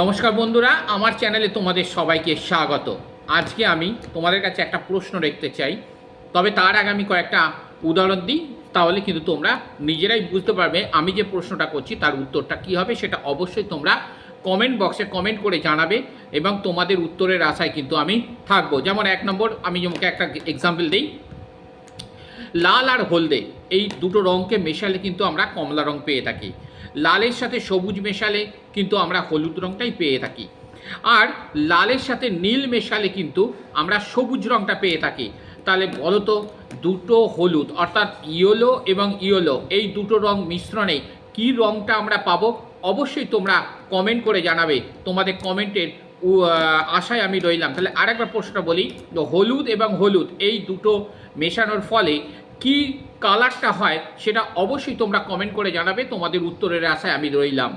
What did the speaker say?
নমস্কার বন্ধুরা, আমার চ্যানেলে তোমাদের সবাইকে স্বাগত। আজকে আমি তোমাদের কাছে একটা প্রশ্ন রাখতে চাই। তবে তার আগে আমি কয়েকটা উদাহরণ দিই, তাহলে কিন্তু তোমরা নিজেরাই বুঝতে পারবে আমি যে প্রশ্নটা করছি, তার উত্তরটা কী হবে সেটা অবশ্যই তোমরা কমেন্ট বক্সে কমেন্ট করে জানাবে এবং তোমাদের উত্তরের আশায় কিন্তু আমি থাকব। যেমন এক নম্বর, আমি তোমাকে একটা এক্সাম্পল দিই। লাল আর হলদে, এই দুটো রঙকে মেশালে কিন্তু আমরা কমলা রং পেয়ে থাকি। লালের সাথে সবুজ মেশালে কিন্তু আমরা হলুদ রংটাই পেয়ে থাকি। আর লালের সাথে নীল মেশালে কিন্তু আমরা সবুজ রংটা পেয়ে থাকি। তাহলে বলো তো দুটো হলুদ, অর্থাৎ ইয়েলো এবং ইয়েলো, এই দুটো রং মিশ্রণে কি রংটা আমরা পাবো? অবশ্যই তোমরা কমেন্ট করে জানাবে। তোমাদের কমেন্টের আশায় আমি রইলাম। তাহলে আরেকবার প্রশ্নটা বলি হলুদ এবং হলুদ, এই দুটো মেশানোর ফলে কি কালারটা হয় সেটা অবশ্যই তোমরা কমেন্ট করে জানাবে। তোমাদের উত্তরের আশায় আমি রইলাম।